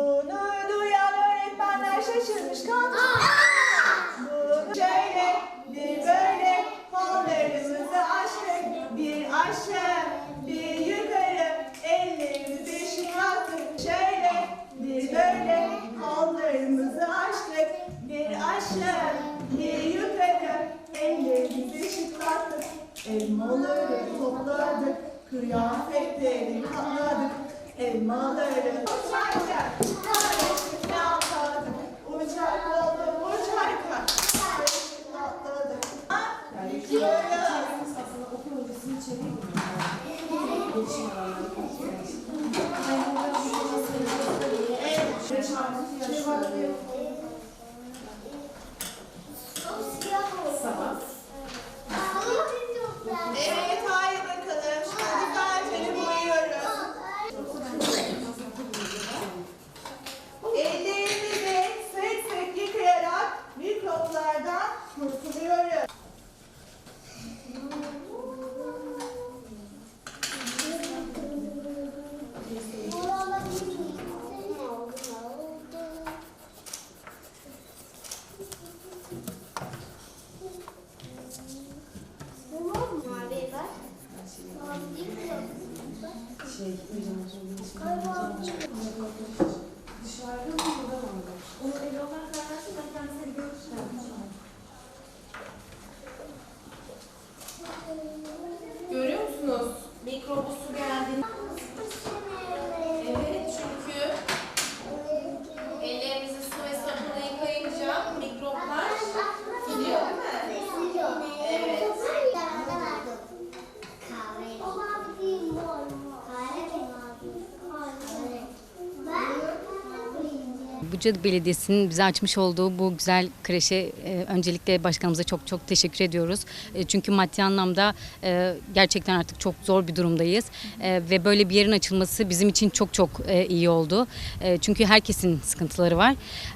Bunu duyan öğretmenler şaşırmış kalmış. Bunu şöyle bir böyle kollarımızı açtık. Bir aşağı bir yukarı ellerimizi şımarttık. Şöyle bir böyle kollarımızı açtık. Bir aşağı bir yukarı ellerimizi şıklattık. Elmaları topladık. Kıyafetleri kanadık. Elmaları toplarken Gidiyoruz Evet Mikrobu su geldi. Evet çünkü ellerimizi su ve sabunla yıkayınca mikroplar gidiyor değil mi? Evet. Buca Belediyesi'nin bize açmış olduğu bu güzel kreşe e, öncelikle başkanımıza çok çok teşekkür ediyoruz. E, çünkü maddi anlamda e, gerçekten artık çok zor bir durumdayız. E, ve böyle bir yerin açılması bizim için çok çok e, iyi oldu. E, çünkü herkesin sıkıntıları var.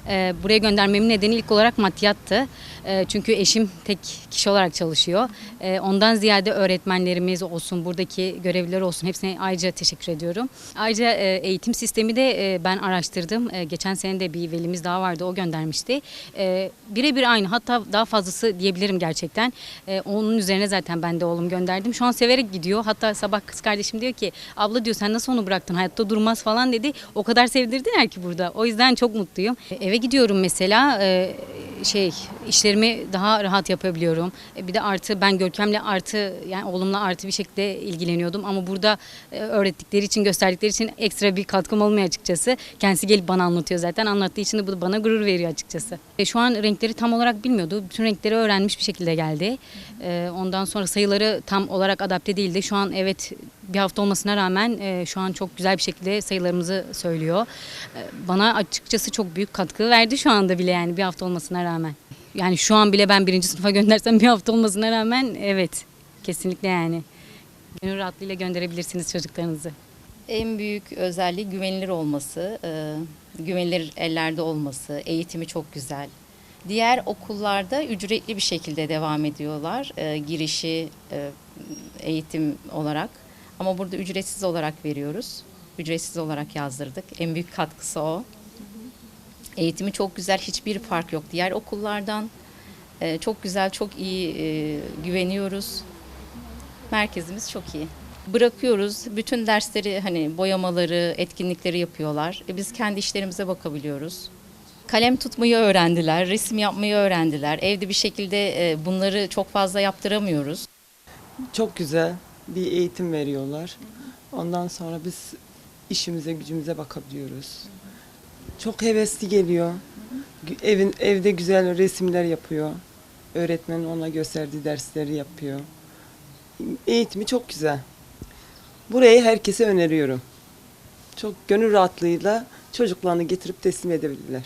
E, buraya göndermemin nedeni ilk olarak maddiyattı. E, çünkü eşim tek kişi olarak çalışıyor. E, ondan ziyade öğretmenlerimiz olsun, buradaki görevliler olsun hepsine ayrıca teşekkür ediyorum. Ayrıca e, eğitim sistemi de e, ben araştırdım. E, geçen sene de bir velimiz daha vardı, o göndermişti. E, Birebir aynı, hatta daha fazlası diyebilirim gerçekten. E, onun üzerine zaten ben de oğlum gönderdim. Şu an severek gidiyor. Hatta sabah kız kardeşim diyor ki, abla diyor sen nasıl onu bıraktın, hayatta durmaz falan dedi. O kadar sevdirdiler ki burada. O yüzden çok mutluyum. E, eve gidiyorum mesela, e, şey işlerimi daha rahat yapabiliyorum. E, Bir de artı ben Görkem'le artı yani oğlumla artı bir şekilde ilgileniyordum ama burada e, öğrettikleri için gösterdikleri için ekstra bir katkım olmuyor açıkçası. Kendisi gelip bana anlatıyor zaten. Anlattığı için de bu bana gurur veriyor açıkçası. E, Şu an renkleri tam olarak bilmiyordu. Bütün renkleri öğrenmiş bir şekilde geldi. E, Ondan sonra sayıları tam olarak adapte değildi. Şu an evet bir hafta olmasına rağmen e, şu an çok güzel bir şekilde sayılarımızı söylüyor. E, Bana açıkçası çok büyük katkı verdi şu anda bile yani bir hafta olmasına rağmen. Yani şu an bile ben birinci sınıfa göndersem bir hafta olmasına rağmen evet kesinlikle yani. Gönül rahatlığıyla gönderebilirsiniz çocuklarınızı. En büyük özelliği güvenilir olması, e, güvenilir ellerde olması, eğitimi çok güzel. Diğer okullarda ücretli bir şekilde devam ediyorlar e, girişi e, eğitim olarak. Ama burada ücretsiz olarak veriyoruz. Ücretsiz olarak yazdırdık. En büyük katkısı o. Eğitimi çok güzel, hiçbir fark yok. Diğer okullardan e, çok güzel, çok iyi e, güveniyoruz. Merkezimiz çok iyi. Bırakıyoruz. Bütün dersleri hani boyamaları, etkinlikleri yapıyorlar. E, biz kendi işlerimize bakabiliyoruz. Kalem tutmayı öğrendiler, resim yapmayı öğrendiler. Evde bir şekilde e, bunları çok fazla yaptıramıyoruz. Çok güzel bir eğitim veriyorlar. Ondan sonra biz işimize gücümüze bakabiliyoruz. Çok hevesli geliyor. Evin evde güzel resimler yapıyor. Öğretmen ona gösterdiği dersleri yapıyor. Eğitimi çok güzel. Burayı herkese öneriyorum. Çok gönül rahatlığıyla çocuklarını getirip teslim edebilirler.